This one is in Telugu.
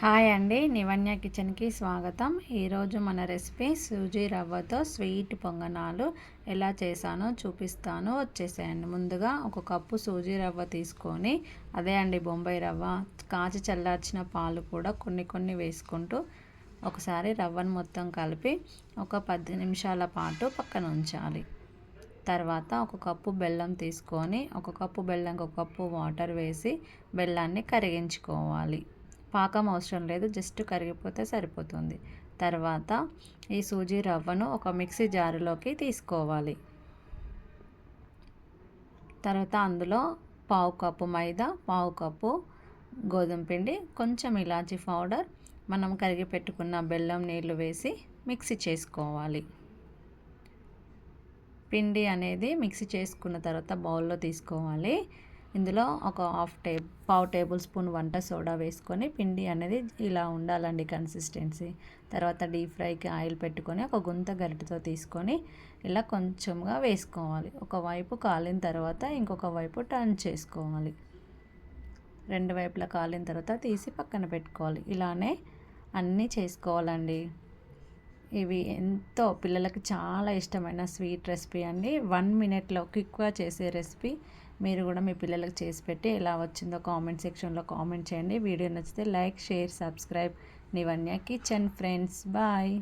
హాయ్ అండి నివన్య కిచెన్కి స్వాగతం. ఈరోజు మన రెసిపీ సూజీ రవ్వతో స్వీట్ పొంగనాలు. ఎలా చేశానో చూపిస్తాను. వచ్చేసేయండి. ముందుగా ఒక కప్పు సూజీ రవ్వ తీసుకొని అదే అండి బొంబాయి రవ్వ. కాచి చల్లార్చిన పాలు కూడా కొన్ని కొన్ని వేసుకుంటూ ఒకసారి రవ్వను మొత్తం కలిపి ఒక పది నిమిషాల పాటు పక్కన ఉంచాలి. తర్వాత ఒక కప్పు బెల్లం తీసుకొని ఒక కప్పు బెల్లంకి ఒక కప్పు వాటర్ వేసి బెల్లాన్ని కరిగించుకోవాలి. పాకం అవసరం లేదు జస్ట్ కరిగిపోతే సరిపోతుంది. తర్వాత ఈ సూజీ రవ్వను ఒక మిక్సీ జారులోకి తీసుకోవాలి. తర్వాత అందులో పావు కప్పు మైదా పావు కప్పు గోధుమ పిండి కొంచెం ఇలాచీ పౌడర్ మనం కరిగి పెట్టుకున్న బెల్లం నీళ్ళు వేసి మిక్సీ చేసుకోవాలి. పిండి అనేది మిక్సీ చేసుకున్న తర్వాత బౌల్లో తీసుకోవాలి. ఇందులో ఒక హాఫ్ టే పావు టేబుల్ స్పూన్ వంట సోడా వేసుకొని పిండి అనేది ఇలా ఉండాలండి కన్సిస్టెన్సీ. తర్వాత డీప్ ఫ్రైకి ఆయిల్ పెట్టుకొని ఒక గుంత గరిటతో తీసుకొని ఇలా కొంచెంగా వేసుకోవాలి. ఒకవైపు కాలిన తర్వాత ఇంకొక వైపు టర్న్ చేసుకోవాలి. రెండు వైపులా కాలిన తర్వాత తీసి పక్కన పెట్టుకోవాలి. ఇలానే అన్నీ చేసుకోవాలండి. ఇవి ఎంతో పిల్లలకు చాలా ఇష్టమైన స్వీట్ రెసిపీ అండి. వన్ మినిట్లో క్విక్గా చేసే రెసిపీ మీరు కూడా మీ పిల్లలకు చేసి పెట్టి ఎలా వచ్చిందో కామెంట్ సెక్షన్లో కామెంట్ చేయండి. వీడియో నచ్చితే like share subscribe. Nivanya kitchen friends. Bye.